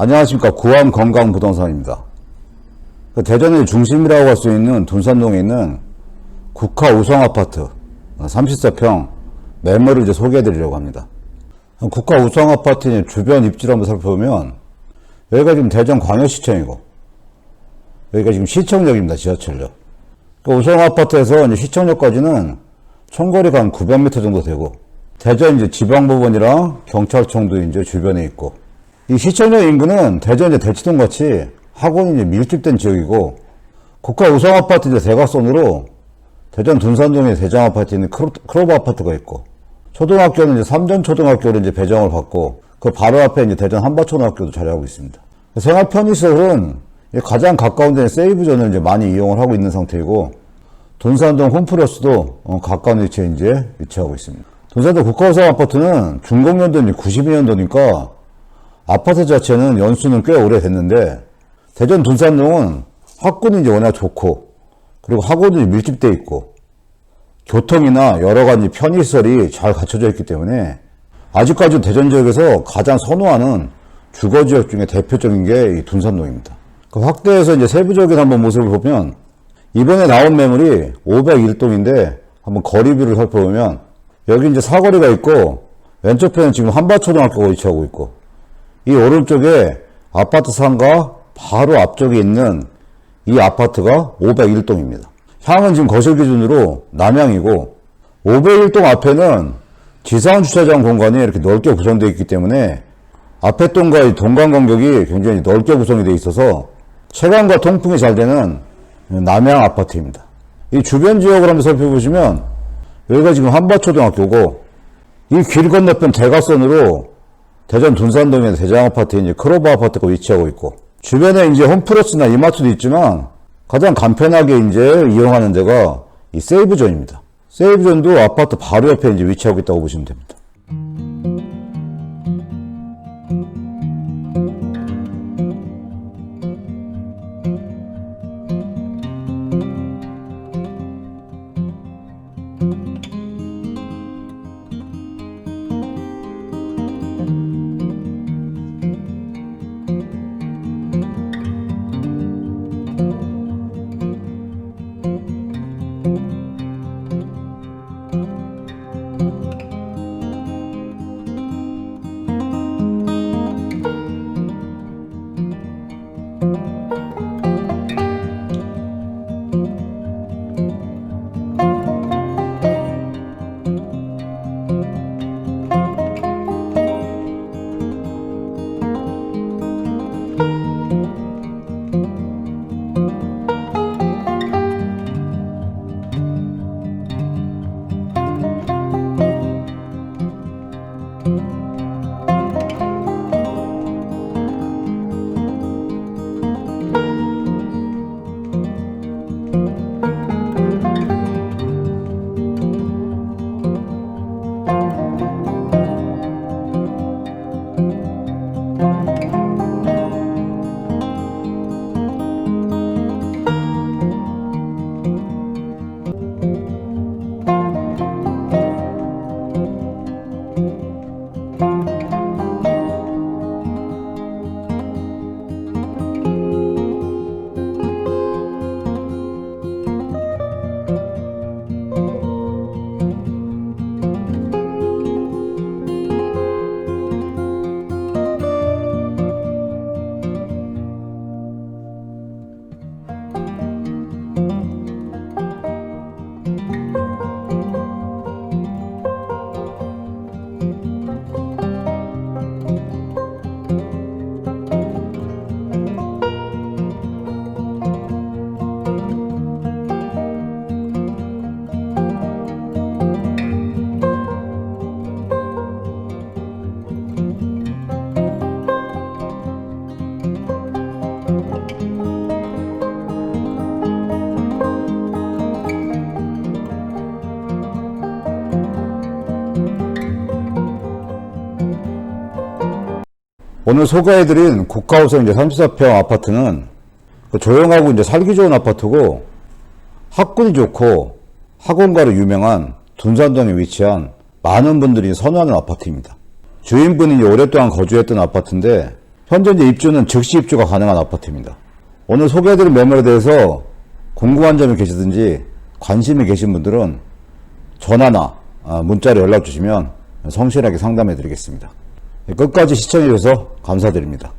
안녕하십니까. 구암 건강 부동산입니다. 그 대전의 중심이라고 할 수 있는 둔산동에 있는 국화 우성 아파트 34평 매매를 이제 소개해 드리려고 합니다. 국화 우성 아파트의 주변 입지를 한번 살펴보면 여기가 지금 대전 광역시청이고 여기가 지금 시청역입니다. 지하철역. 그 우성 아파트에서 시청역까지는 총거리가 한 900m 정도 되고 대전 이제 지방법원이랑 경찰청도 이제 주변에 있고 이 시청역 인구는 대전 이제 대치동 같이 학원이 이제 밀집된 지역이고 국가 우성 아파트 이제 대각선으로 대전 둔산동에 대장 아파트 있는 크로, 크로버 아파트가 있고 초등학교는 이제 삼전 초등학교로 이제 배정을 받고 그 바로 앞에 이제 대전 한바초등학교도 자리하고 있습니다. 생활 편의시설은 가장 가까운 데는 세이브존을 이제 많이 이용을 하고 있는 상태이고 돈산동 홈플러스도 어, 가까운 위치에 이제 위치하고 있습니다. 돈산동 국가우성 아파트는 준공연도 이제 92년도니까 아파트 자체는 연수는 꽤 오래됐는데 대전 돈산동은 학군이 이제 워낙 좋고 그리고 학원이 밀집돼 있고 교통이나 여러 가지 편의시설이 잘 갖춰져 있기 때문에 아직까지 대전 지역에서 가장 선호하는 주거 지역 중에 대표적인 게이 둔산동입니다. 그 확대해서 이제 세부적인 한번 모습을 보면 이번에 나온 매물이 501동인데 한번 거리뷰를 살펴보면 여기 이제 사거리가 있고 왼쪽 편은 지금 한바초등학교가 위치하고 있고 이 오른쪽에 아파트 상가 바로 앞쪽에 있는 이 아파트가 501동입니다. 향은 지금 거실 기준으로 남향이고 501동 앞에는 지상 주차장 공간이 이렇게 넓게 구성되어 있기 때문에 앞에 동과의 동간 간격이 굉장히 넓게 구성이 되어 있어서 체감과 통풍이 잘 되는 남양 아파트입니다. 이 주변 지역을 한번 살펴보시면 여기가 지금 한바초등학교고 이 길 건너편 대각선으로 대전 둔산동에 대장 아파트에 이제 크로버 아파트가 위치하고 있고 주변에 이제 홈플러스나 이마트도 있지만 가장 간편하게 이제 이용하는 데가 이 세이브존입니다. 세이브존도 아파트 바로 옆에 이제 위치하고 있다고 보시면 됩니다. 오늘 소개해드린 국가호성 이제 34평 아파트는 그 조용하고 이제 살기 좋은 아파트고 학군이 좋고 학원가로 유명한 둔산동에 위치한 많은 분들이 선호하는 아파트입니다. 주인분이 오랫동안 거주했던 아파트인데 현재 이제 입주는 즉시 입주가 가능한 아파트입니다. 오늘 소개해드린 매물에 대해서 궁금한 점이 계시든지 관심이 계신 분들은 전화나 아, 문자로 연락 주시면 성실하게 상담해 드리겠습니다. 네, 끝까지 시청해주셔서 감사드립니다.